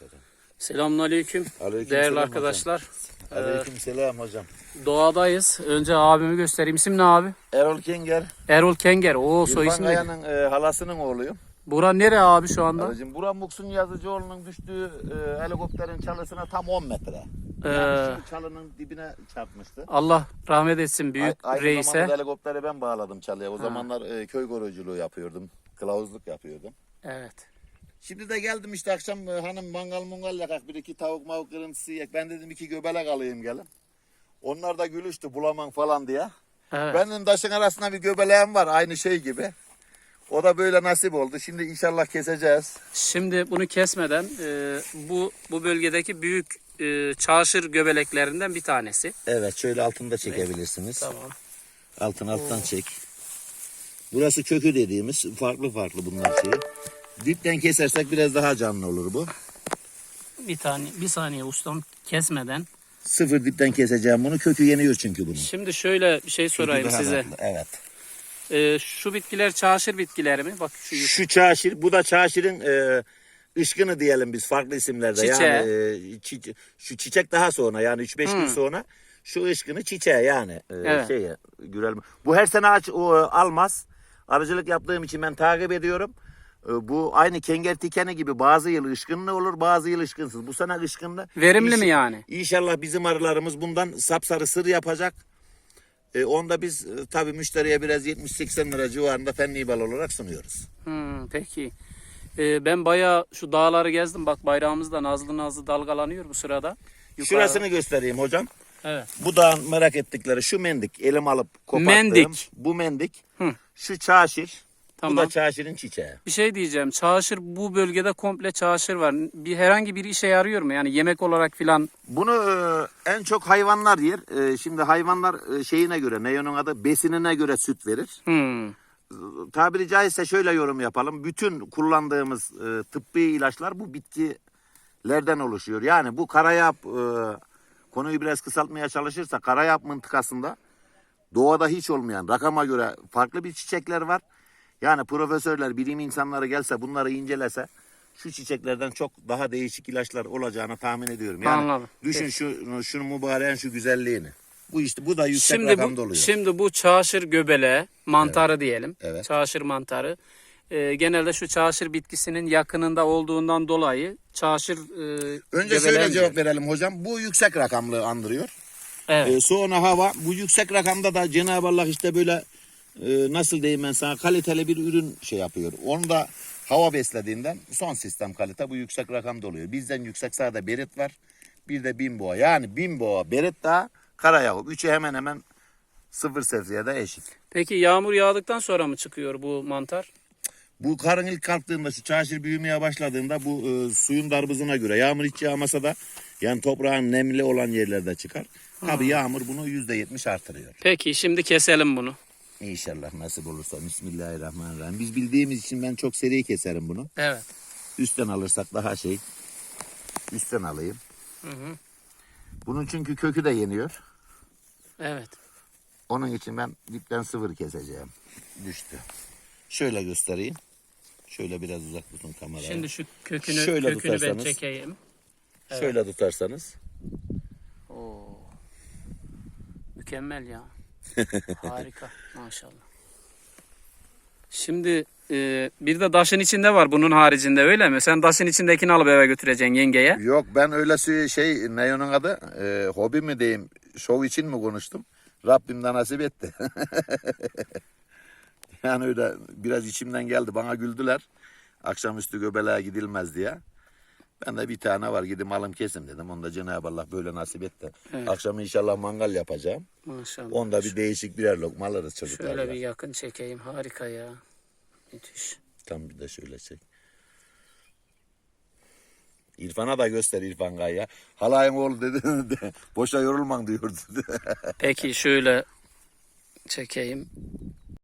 şöyle. Selamünaleyküm. Aleyküm Değerli selam arkadaşlar. Aleyküm selam hocam. Doğadayız. Önce abimi göstereyim. İsim ne abi? Erol Kenger. Erol Kenger. O soy İrfan ismi ne? Kaya'nın e, halasının oğluyum. Bura nere abi şu anda? Aracım Buran Muksun Yazıcıoğlu'nun düştüğü e, helikopterin çalısına tam 10 metre. Ee, Yani şu çalının dibine çarpmıştı. Allah rahmet etsin büyük A- Aynı reise. zamanda helikopteri ben bağladım çalıya. O zamanlar e, köy koruyuculuğu yapıyordum. Kılavuzluk yapıyordum. Evet. Şimdi de geldim işte akşam e, hanım mangal mungal yakak bir iki tavuk mavuk kırıntısı yiyek. Ben dedim iki göbelek alayım gelin. Onlar da gülüştü bulamam falan diye. Evet. Benim taşın arasında bir göbeleğim var aynı şey gibi. O da böyle nasip oldu. Şimdi inşallah keseceğiz. Şimdi bunu kesmeden e, bu bu bölgedeki büyük e, çarşır göbeleklerinden bir tanesi. Evet şöyle altında çekebilirsiniz. Tamam. Altın alttan çek. Burası kökü dediğimiz farklı farklı bunlar şeyi. Dipten kesersek biraz daha canlı olur bu. Bir tane bir saniye ustam kesmeden. Sıfır dipten keseceğim bunu. Kökü yeniyor çünkü bunun. Şimdi şöyle bir şey sorayım size. tatlı, Evet. E, şu bitkiler çarşır bitkileri mi? Bak şu Şu çaşir, bu da çaşirin e, ışkını diyelim biz farklı isimlerde. Çiçeği. Yani e, çi- şu çiçek daha sonra yani 3-5 gün sonra şu ışkını çiçeği yani. E, Evet. şeye, gürel. Bu her sene aç, o, almaz. Arıcılık yaptığım için ben takip ediyorum. E, bu aynı kenger tikeni gibi bazı yıl ışkınlı olur bazı yıl ışkınsız. Bu sene ışkınlı. Verimli İnş- mi yani? İnşallah bizim arılarımız bundan sapsarı sır yapacak. E, onda biz e, tabii müşteriye biraz 70-80 lira civarında fenli bal olarak sunuyoruz. Hmm, peki. Ee, ben bayağı şu dağları gezdim. Bak bayrağımız da nazlı nazlı dalgalanıyor bu sırada. Yukarı- Şurasını göstereyim hocam. Evet. Bu da merak ettikleri şu mendik elim alıp koparttığım. Mendik. Bu mendik. Hı. Şu çaşir. Bu Tamam. da çaşirin çiçeği. Bir şey diyeceğim. Çağışır bu bölgede komple çağışır var. Bir herhangi bir işe yarıyor mu? Yani yemek olarak filan. Bunu e, en çok hayvanlar yer. E, şimdi hayvanlar e, şeyine göre ne onun adı besinine göre süt verir. Hmm. Tabiri caizse şöyle yorum yapalım. Bütün kullandığımız e, tıbbi ilaçlar bu bitkilerden oluşuyor. Yani bu karayap e, konuyu biraz kısaltmaya çalışırsa karayap mıntıkasında doğada hiç olmayan rakama göre farklı bir çiçekler var. Yani profesörler, bilim insanları gelse bunları incelese şu çiçeklerden çok daha değişik ilaçlar olacağını tahmin ediyorum. Yani Anladım. düşün şu şunu mübareğin şu güzelliğini. Bu işte bu da yüksek Şimdi rakamda bu, oluyor. şimdi bu çağışır göbele mantarı diyelim. Evet. Çağışır mantarı. Ee, genelde şu çağışır bitkisinin yakınında olduğundan dolayı çağışır e, Önce şöyle cevap verelim hocam. Bu yüksek rakamlı andırıyor. Evet. Ee, sonra hava. Bu yüksek rakamda da Cenab-ı Allah işte böyle e, nasıl diyeyim ben sana kaliteli bir ürün şey yapıyor. Onu da hava beslediğinden son sistem kalite bu yüksek rakamda oluyor. Bizden yüksek sağda berit var. Bir de bin boğa. Yani bin boğa, berit daha, karayakup. Üçü hemen hemen sıfır seviyede eşit. Peki yağmur yağdıktan sonra mı çıkıyor bu mantar? Bu karın ilk kalktığında şu çarşır büyümeye başladığında bu e, suyun darbızına göre yağmur hiç yağmasa da yani toprağın nemli olan yerlerde çıkar. Tabii yağmur bunu yüzde yetmiş artırıyor. Peki şimdi keselim bunu. İnşallah nasip olursa. Bismillahirrahmanirrahim. Biz bildiğimiz için ben çok seri keserim bunu. Evet. Üstten alırsak daha şey. Üstten alayım. Bunun çünkü kökü de yeniyor. Evet. Onun için ben dipten sıfır keseceğim. Düştü. Şöyle göstereyim. Şöyle biraz uzak tutun kamerayı. Şimdi şu kökünü Şöyle kökünü ben çekeyim. Şöyle tutarsanız. Oo. Mükemmel ya. Harika maşallah. Şimdi e, bir de daşın içinde var bunun haricinde öyle mi? Sen daşın içindekini alıp eve götüreceksin yengeye. Yok ben öyle şey- şey ne onun adı e, hobi mi diyeyim şov için mi konuştum? Rabbim de nasip etti. yani öyle biraz içimden geldi bana güldüler. Akşamüstü göbeleğe gidilmez diye. Ben de bir tane var gidip alım kesim dedim. Onu da Cenab-ı Allah böyle nasip etti. Evet. Akşam inşallah mangal yapacağım. Maşallah. Onda bir değişik birer lokma alırız çocuklarla. Şöyle bir yakın çekeyim. Harika ya. Müthiş. Tam bir de şöyle çek. İrfan'a da göster İrfan Kaya. Halayın oğlu dedi. Boşa yorulman diyordu. Peki şöyle çekeyim.